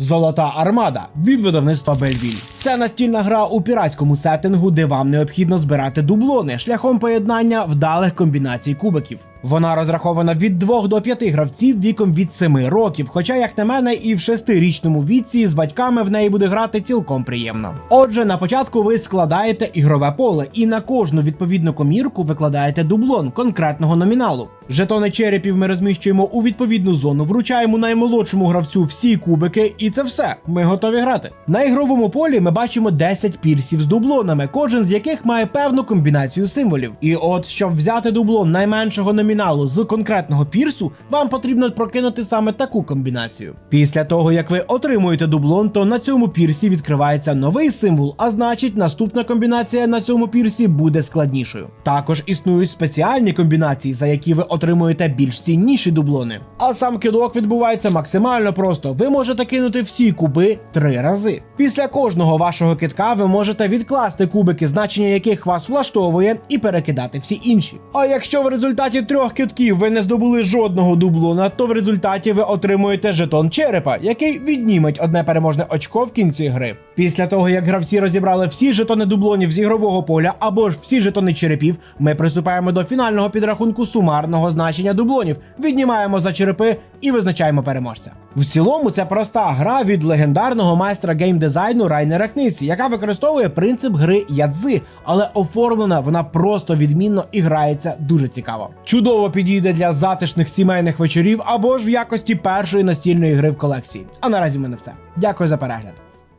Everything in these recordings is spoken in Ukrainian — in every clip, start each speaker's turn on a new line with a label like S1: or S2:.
S1: Золота армада від видавництва Бельвіль. Це настільна гра у піратському сеттингу, де вам необхідно збирати дублони шляхом поєднання вдалих комбінацій кубиків. Вона розрахована від 2 до 5 гравців віком від 7 років. Хоча, як на мене, і в 6-річному віці з батьками в неї буде грати цілком приємно. Отже, на початку ви складаєте ігрове поле і на кожну відповідну комірку викладаєте дублон конкретного номіналу. Жетони черепів ми розміщуємо у відповідну зону, вручаємо наймолодшому гравцю всі кубики, і це все. Ми готові грати. На ігровому полі ми бачимо 10 пірсів з дублонами, кожен з яких має певну комбінацію символів. І от щоб взяти дублон найменшого номіналу з конкретного пірсу, вам потрібно прокинути саме таку комбінацію. Після того, як ви отримуєте дублон, то на цьому пірсі відкривається новий символ, а значить, наступна комбінація на цьому пірсі буде складнішою. Також існують спеціальні комбінації, за які ви отримуєте більш цінніші дублони. А сам кидок відбувається максимально просто. Ви можете кинути всі куби три рази. Після кожного вашого китка ви можете відкласти кубики, значення яких вас влаштовує, і перекидати всі інші. А якщо в результаті трьох китків ви не здобули жодного дублона, то в результаті ви отримуєте жетон черепа, який відніметь одне переможне очко в кінці гри. Після того, як гравці розібрали всі жетони дублонів з ігрового поля або ж всі жетони черепів, ми приступаємо до фінального підрахунку сумарного значення дублонів, віднімаємо за черепи і визначаємо переможця. В цілому це проста гра від легендарного майстра геймдизайну Райнера Книці, яка використовує принцип гри ядзи, але оформлена вона просто відмінно і грається дуже цікаво. Чудово підійде для затишних сімейних вечорів або ж в якості першої настільної гри в колекції. А наразі в мене все. Дякую за перегляд.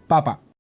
S1: Па-па!